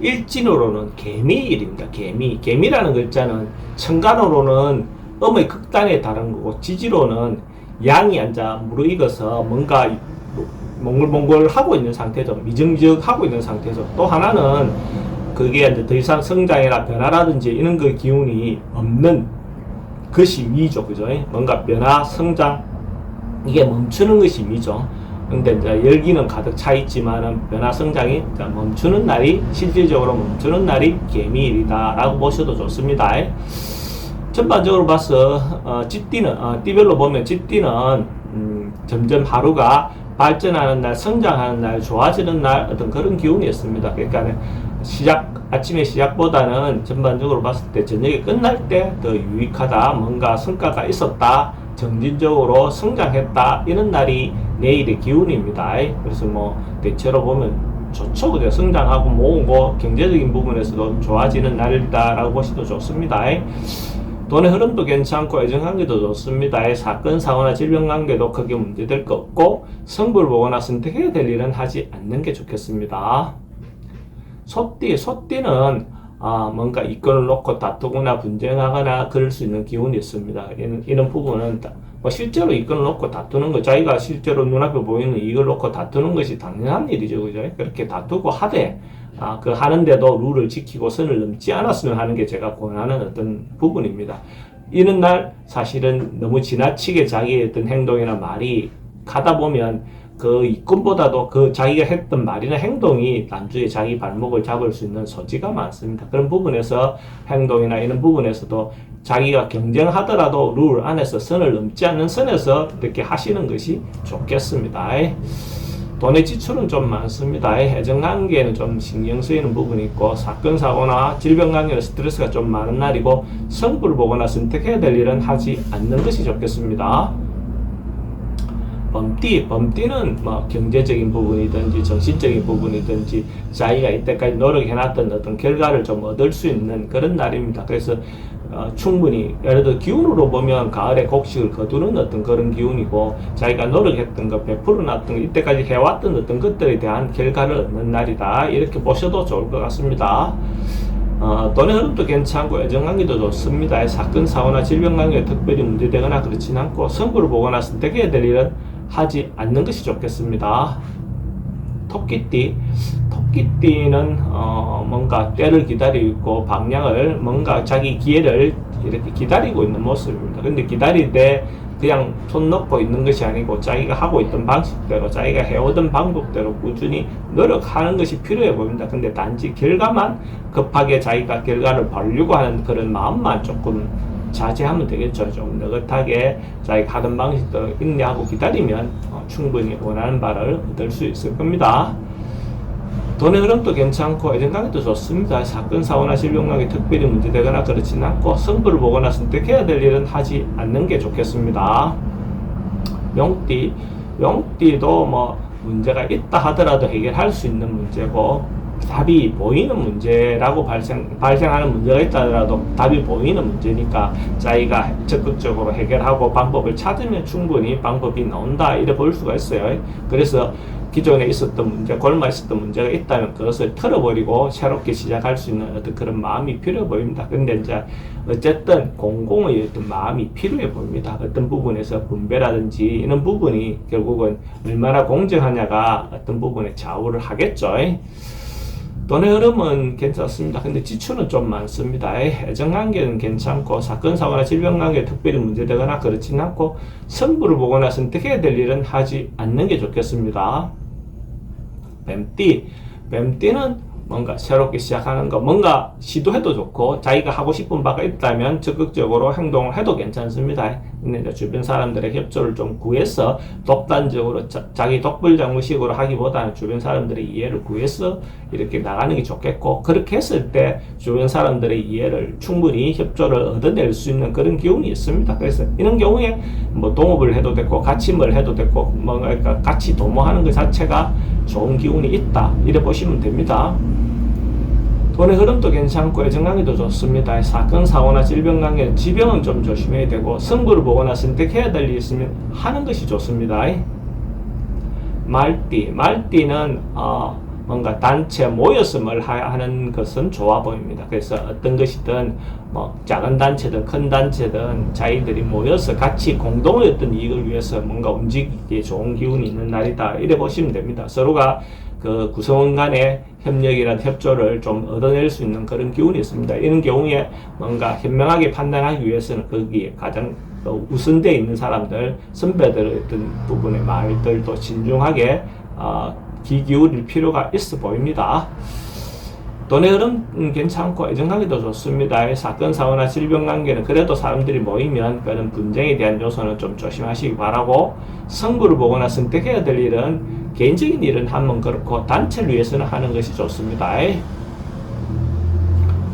일진으로는 개미일입니다. 개미. 개미라는 글자는 천간으로는 음의 극단에 다른 거고 지지로는 양이 앉아 무르익어서 뭔가 몽글몽글 하고 있는 상태죠. 미정미적 하고 있는 상태죠. 또 하나는 그게 이제 더 이상 성장이나 변화라든지 이런 그 기운이 없는 것이 미죠. 그죠? 뭔가 변화, 성장, 이게 멈추는 것이 미죠. 근데 이제 열기는 가득 차 있지만은 변화 성장이 멈추는 날이 실질적으로 멈추는 날이 개미일이다라고 보셔도 좋습니다. 전반적으로 봐서 어, 찌띠는 어, 띠별로 보면 찌띠는 음, 점점 하루가 발전하는 날, 성장하는 날, 좋아지는 날 어떤 그런 기운이었습니다. 그러니까 시작 아침의 시작보다는 전반적으로 봤을 때 저녁에 끝날 때 더 유익하다, 뭔가 성과가 있었다, 점진적으로 성장했다 이런 날이 내일의 기운입니다. 그래서 뭐 대체로 보면 좋죠. 그죠? 성장하고 모으고 경제적인 부분에서도 좋아지는 날이다라고 보셔도 좋습니다. 돈의 흐름도 괜찮고 애정관계도 좋습니다. 사건, 사고나 질병관계도 크게 문제될 거 없고 성부를 보거나 선택해야 될 일은 하지 않는 게 좋겠습니다. 소띠, 소띠는 아, 뭔가 이권을 놓고 다투거나 분쟁하거나 그럴 수 있는 기운이 있습니다. 이런, 이런 부분은 다- 뭐 실제로 이권을 놓고 다투는 거, 자기가 실제로 눈앞에 보이는 이걸 놓고 다투는 것이 당연한 일이죠. 그죠? 그렇게 다투고 하되, 아, 그 하는데도 룰을 지키고 선을 넘지 않았으면 하는 게 제가 권하는 어떤 부분입니다. 이런 날 사실은 너무 지나치게 자기의 어떤 행동이나 말이 가다 보면 그 이권보다도 그 자기가 했던 말이나 행동이 난주에 자기 발목을 잡을 수 있는 소지가 많습니다. 그런 부분에서 행동이나 이런 부분에서도 자기가 경쟁하더라도 룰 안에서 선을 넘지 않는 선에서 이렇게 하시는 것이 좋겠습니다. 돈의 지출은 좀 많습니다. 애정관계는 좀 신경 쓰이는 부분이 있고 사건 사고나 질병관계는 스트레스가 좀 많은 날이고 성부를 보거나 선택해야 될 일은 하지 않는 것이 좋겠습니다. 범띠, 범띠는 뭐 경제적인 부분이든지 정신적인 부분이든지 자기가 이때까지 노력해놨던 어떤 결과를 좀 얻을 수 있는 그런 날입니다. 그래서 어, 충분히 예를 들어 기운으로 보면 가을에 곡식을 거두는 어떤 그런 기운이고 자기가 노력했던 거 베풀어 놨던 거 이때까지 해왔던 어떤 것들에 대한 결과를 얻는 날이다 이렇게 보셔도 좋을 것 같습니다. 어, 돈의 흐름도 괜찮고 애정관계도 좋습니다. 사건, 사고나 질병관계가 특별히 문제되거나 그렇진 않고 성부를 보거나 선택해야 될 일은 하지 않는 것이 좋겠습니다. 토끼띠, 토끼띠는 어, 뭔가 때를 기다리고 방향을 뭔가 자기 기회를 이렇게 기다리고 있는 모습입니다. 근데 기다릴 때 그냥 손 놓고 있는 것이 아니고 자기가 하고 있던 방식대로 자기가 해오던 방법대로 꾸준히 노력하는 것이 필요해 보입니다. 근데 단지 결과만 급하게 자기가 결과를 벌려고 하는 그런 마음만 조금 자제하면 되겠죠. 좀 느긋하게 자기가 하던 방식대로 인내하고 기다리면 어, 충분히 원하는 바를 얻을 수 있을 겁니다. 돈의 흐름도 괜찮고 애정관계도 좋습니다. 사건, 사고나 질병관계 특별히 문제되거나 그렇진 않고 성부를 보거나 선택해야 될 일은 하지 않는 게 좋겠습니다. 용띠, 용띠도 뭐 문제가 있다 하더라도 해결할 수 있는 문제고 답이 보이는 문제라고 발생, 발생하는 문제가 있다 하더라도 답이 보이는 문제니까 자기가 적극적으로 해결하고 방법을 찾으면 충분히 방법이 나온다 이래 볼 수가 있어요. 그래서 기존에 있었던 문제, 골마 있었던 문제가 있다면 그것을 털어버리고 새롭게 시작할 수 있는 어떤 그런 마음이 필요해 보입니다. 근데 이제 어쨌든 공공의 어떤 마음이 필요해 보입니다. 어떤 부분에서 분배라든지 이런 부분이 결국은 얼마나 공정하냐가 어떤 부분에 좌우를 하겠죠. 돈의 흐름은 괜찮습니다. 근데 지출은 좀 많습니다. 애정관계는 괜찮고 사건 사고나 질병관계 특별히 문제되거나 그렇진 않고 성부를 보거나 선택해야 될 일은 하지 않는 게 좋겠습니다. 뱀띠, 뱀띠는 뭔가 새롭게 시작하는 거, 뭔가 시도해도 좋고, 자기가 하고 싶은 바가 있다면 적극적으로 행동을 해도 괜찮습니다. 이제 주변 사람들의 협조를 좀 구해서 독단적으로 자, 기 독불장구식으로 하기보다는 주변 사람들의 이해를 구해서 이렇게 나가는 게 좋겠고, 그렇게 했을 때 주변 사람들의 이해를 충분히 협조를 얻어낼 수 있는 그런 기운이 있습니다. 그래서 이런 경우에 뭐 동업을 해도 됐고, 같이 뭘 해도 됐고, 뭔가 그러니까 같이 도모하는 것 자체가 좋은 기운이 있다. 이래 보시면 됩니다. 돈의 흐름도 괜찮고 애정관계도 좋습니다. 사건, 사고나 질병 관계, 지병은 좀 조심해야 되고 승부를 보거나 선택해야 될 일이 있으면 하는 것이 좋습니다. 말띠, 말띠는 어, 뭔가 단체 모였음을 하- 하는 것은 좋아 보입니다. 그래서 어떤 것이든 뭐 작은 단체든 큰 단체든 자기들이 모여서 같이 공동의 어떤 이익을 위해서 뭔가 움직이기에 좋은 기운이 있는 날이다. 이래 보시면 됩니다. 서로가 그 구성원 간의 협력이나 협조를 좀 얻어낼 수 있는 그런 기운이 있습니다. 이런 경우에 뭔가 현명하게 판단하기 위해서는 거기에 가장 또 우선되어 있는 사람들, 선배들의 어떤 부분의 말들도 신중하게 어, 귀 기울일 필요가 있어 보입니다. 돈의 흐름 음, 괜찮고 애정관계도 좋습니다. 사건 사고나 질병 관계는 그래도 사람들이 모이면 그런 분쟁에 대한 요소는 좀 조심하시기 바라고 성부를 보거나 선택해야 될 일은 개인적인 일은 하면 그렇고 단체를 위해서는 하는 것이 좋습니다.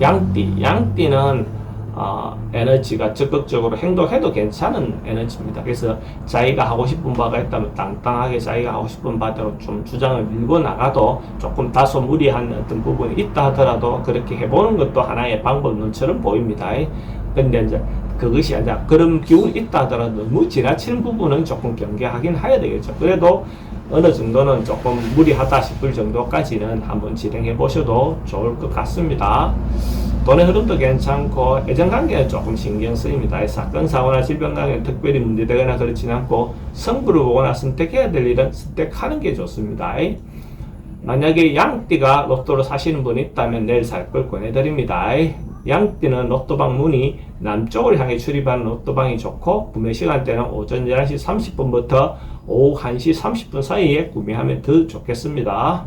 양띠, 양띠는 어, 에너지가 적극적으로 행동해도 괜찮은 에너지입니다. 그래서 자기가 하고 싶은 바가 있다면 땅땅하게 자기가 하고 싶은 바대로 좀 주장을 밀고 나가도 조금 다소 무리한 어떤 부분이 있다 하더라도 그렇게 해보는 것도 하나의 방법론처럼 보입니다. 근데 이제 그것이 아니라 그런 기운이 있다 하더라도 너무 지나치는 부분은 조금 경계하긴 해야 되겠죠. 그래도 어느 정도는 조금 무리하다 싶을 정도까지는 한번 진행해 보셔도 좋을 것 같습니다. 돈의 흐름도 괜찮고 애정관계는 조금 신경 쓰입니다. 사건 사고나 질병 관계는 특별히 문제되거나 그렇진 않고 성부를 보거나 선택해야 될 일은 선택하는 게 좋습니다. 만약에 양띠가 로또를 사시는 분이 있다면 내일 살 걸 권해드립니다. 양띠는 로또방 문이 남쪽을 향해 출입하는 로또방이 좋고 구매 시간대는 오전 11시 30분부터 오후 1시 30분 사이에 구매하면 더 좋겠습니다.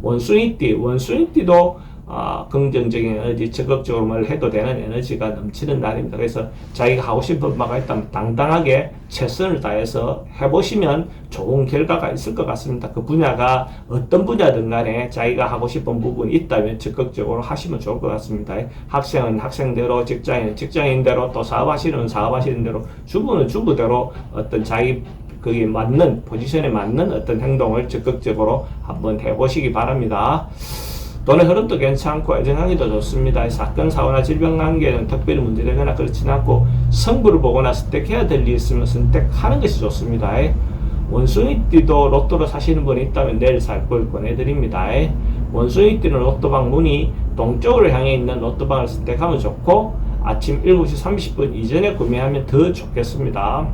원숭이띠, 원숭이띠도 아, 긍정적인 에너지, 적극적으로 뭘 해도 되는 에너지가 넘치는 날입니다. 그래서 자기가 하고 싶은 바가 있다면 당당하게 최선을 다해서 해보시면 좋은 결과가 있을 것 같습니다. 그 분야가 어떤 분야든 간에 자기가 하고 싶은 부분이 있다면 적극적으로 하시면 좋을 것 같습니다. 학생은 학생대로, 직장인은 직장인대로, 또 사업하시는 사업하시는 대로, 주부는 주부대로 어떤 자기 거기에 맞는 포지션에 맞는 어떤 행동을 적극적으로 한번 해보시기 바랍니다. 돈의 흐름도 괜찮고 애정하기도 좋습니다. 사건, 사고나 질병 관계는 특별히 문제되거나 그렇진 않고 성부를 보거나 선택해야 될 일이 있으면 선택하는 것이 좋습니다. 원숭이띠도 로또를 사시는 분이 있다면 내일 살 걸 권해드립니다. 원숭이띠는 로또방 문이 동쪽으로 향해 있는 로또방을 선택하면 좋고 아침 7시 30분 이전에 구매하면 더 좋겠습니다.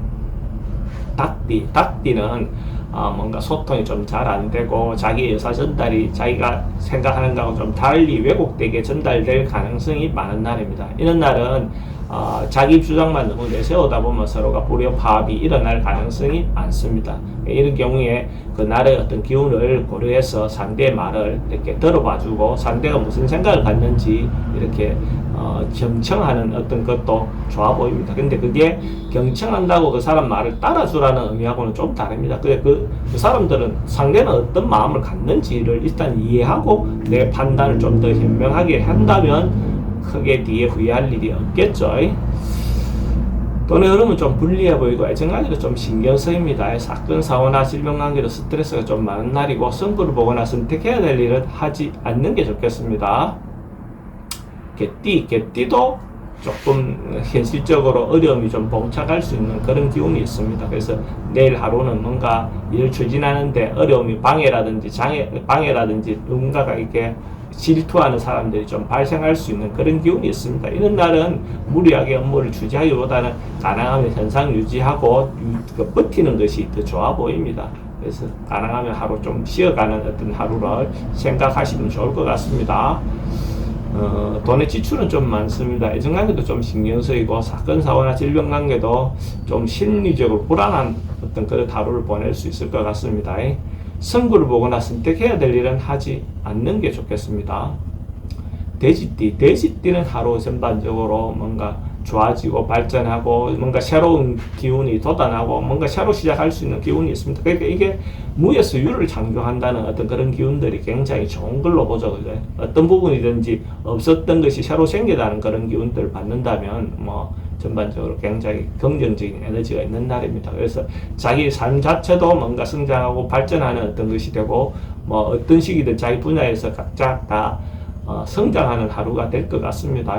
닭띠, 닭띠는 아, 뭔가 소통이 좀 잘 안 되고 자기 의사 전달이 자기가 생각하는 거하고 좀 달리 왜곡되게 전달될 가능성이 많은 날입니다. 이런 날은 어, 자기 주장만 너무 내세우다 보면 서로가 불협화합이 일어날 가능성이 많습니다. 이런 경우에 그 날의 어떤 기운을 고려해서 상대의 말을 이렇게 들어봐주고 상대가 무슨 생각을 갖는지 이렇게 어, 경청하는 어떤 것도 좋아 보입니다. 근데 그게 경청한다고 그 사람 말을 따라주라는 의미하고는 좀 다릅니다. 근데 그, 그 사람들은 상대는 어떤 마음을 갖는지를 일단 이해하고 내 판단을 좀 더 현명하게 한다면 크게 뒤에 후회할 일이 없겠죠. 돈의 흐름은 좀 불리해 보이고 애정관계도 좀 신경 쓰입니다. 사건, 사고나 질병 관계도 스트레스가 좀 많은 날이고 승부를 보거나 선택해야 될 일은 하지 않는 게 좋겠습니다. 개띠, 개띠도 조금 현실적으로 어려움이 좀 봉착할 수 있는 그런 기운이 있습니다. 그래서 내일 하루는 뭔가 일을 추진하는데 어려움이 방해라든지 장애, 방해라든지 누군가가 이렇게 질투하는 사람들이 좀 발생할 수 있는 그런 기운이 있습니다. 이런 날은 무리하게 업무를 추진하기보다는 가능하면 현상 유지하고 유- 그 버티는 것이 더 좋아 보입니다. 그래서 가능하면 하루 좀 쉬어가는 어떤 하루를 생각하시면 좋을 것 같습니다. 어, 돈의 지출은 좀 많습니다. 애정관계도 좀 신경 쓰이고 사건 사고나 질병 관계도 좀 심리적으로 불안한 어떤 그런 하루를 보낼 수 있을 것 같습니다. 선구를 보거나 선택해야 될 일은 하지 않는 게 좋겠습니다. 돼지띠, 돼지띠는 하루 전반적으로 뭔가 좋아지고 발전하고 뭔가 새로운 기운이 돋아나고 뭔가 새로 시작할 수 있는 기운이 있습니다. 그러니까 이게 무에서 유를 창조한다는 어떤 그런 기운들이 굉장히 좋은 걸로 보죠. 그죠? 어떤 부분이든지 없었던 것이 새로 생겨나는 그런 기운들을 받는다면 뭐 전반적으로 굉장히 긍정적인 에너지가 있는 날입니다. 그래서 자기 삶 자체도 뭔가 성장하고 발전하는 어떤 것이 되고 뭐 어떤 시기든 자기 분야에서 각자 다 어, 성장하는 하루가 될 것 같습니다.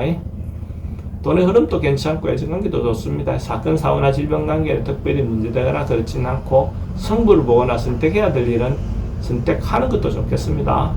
돈의 흐름도 괜찮고 애정관계도 좋습니다. 사건, 사고나 질병 관계는 특별히 문제되거나 그렇진 않고 성부를 보거나 선택해야 될 일은 선택하는 것도 좋겠습니다.